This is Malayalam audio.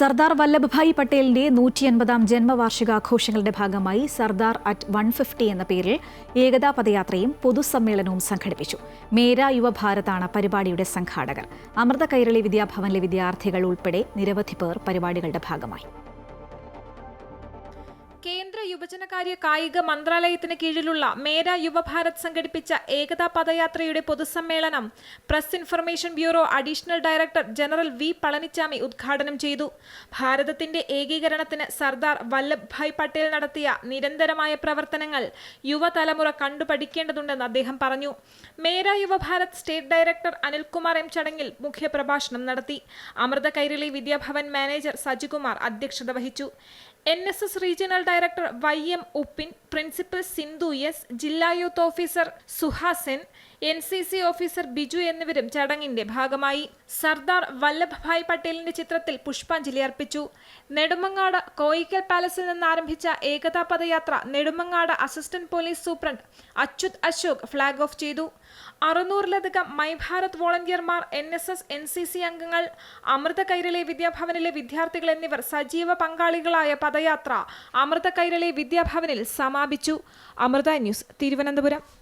സർദാർ വല്ലഭായ് പട്ടേലിന്റെ നൂറ്റി അൻപതാം ജന്മവാർഷികാഘോഷങ്ങളുടെ ഭാഗമായി സർദാർ അറ്റ് വൺ ഫിഫ്റ്റി എന്ന പേരിൽ ഏകതാ പദയാത്രയും പൊതുസമ്മേളനവും സംഘടിപ്പിച്ചു. മേര യുവഭാരതാണ് പരിപാടിയുടെ സംഘാടകർ. അമൃത കൈരളി വിദ്യാഭവനിലെ വിദ്യാർത്ഥികൾ ഉൾപ്പെടെ നിരവധി പേർ പരിപാടികളുടെ ഭാഗമായി. കേന്ദ്ര യുവജനകാര്യ കായിക മന്ത്രാലയത്തിന് കീഴിലുള്ള മേര യുവഭാരത് സംഘടിപ്പിച്ച ഏകതാ പദയാത്രയുടെ പൊതുസമ്മേളനം press information bureau additional director general V Palanichami ഉദ്ഘാടനം ചെയ്തു. ഭാരതത്തിന്റെ ഏകീകരണത്തിന് സർദാർ വല്ലഭ്ഭായ് പട്ടേൽ നടത്തിയ നിരന്തരമായ പ്രവർത്തനങ്ങൾ യുവതലമുറ കണ്ടുപഠിക്കേണ്ടതുണ്ടെന്ന് അദ്ദേഹം പറഞ്ഞു. Mera Yuva Bharat state director Anilkumar M ചടങ്ങിൽ മുഖ്യപ്രഭാഷണം നടത്തി. അമൃത കൈരളി വിദ്യാഭവൻ മാനേജർ സജികുമാർ അധ്യക്ഷത വഹിച്ചു. N S S regional director Y M Uppin principal Sindhu S ജില്ലാ youth officer Suhasan N C C officer Biju എന്നിവരും ചടങ്ങിന്റെ ഭാഗമായി. സർദാർ വല്ലഭായ് പട്ടേലിന്റെ ചിത്രത്തിൽ പുഷ്പാഞ്ജലി അർപ്പിച്ചു. നെടുമങ്ങാട് കോയിക്കൽ പാലസിൽ നിന്ന് ആരംഭിച്ച Ekta Padayatra Nedumangad assistant police superintendent Achyut Ashok flag off ചെയ്തു. അറുന്നൂറിലധികം my Bharat വോളണ്ടിയർമാർ N S S N C C അംഗങ്ങൾ അമൃതകൈരളി വിദ്യാഭവനിലെ വിദ്യാർത്ഥികൾ എന്നിവർ സജീവ പങ്കാളികളായ പദയാത്ര അമൃത കൈരളി വിദ്യാഭവനിൽ സമാപിച്ചു. അമൃത ന്യൂസ് തിരുവനന്തപുരം.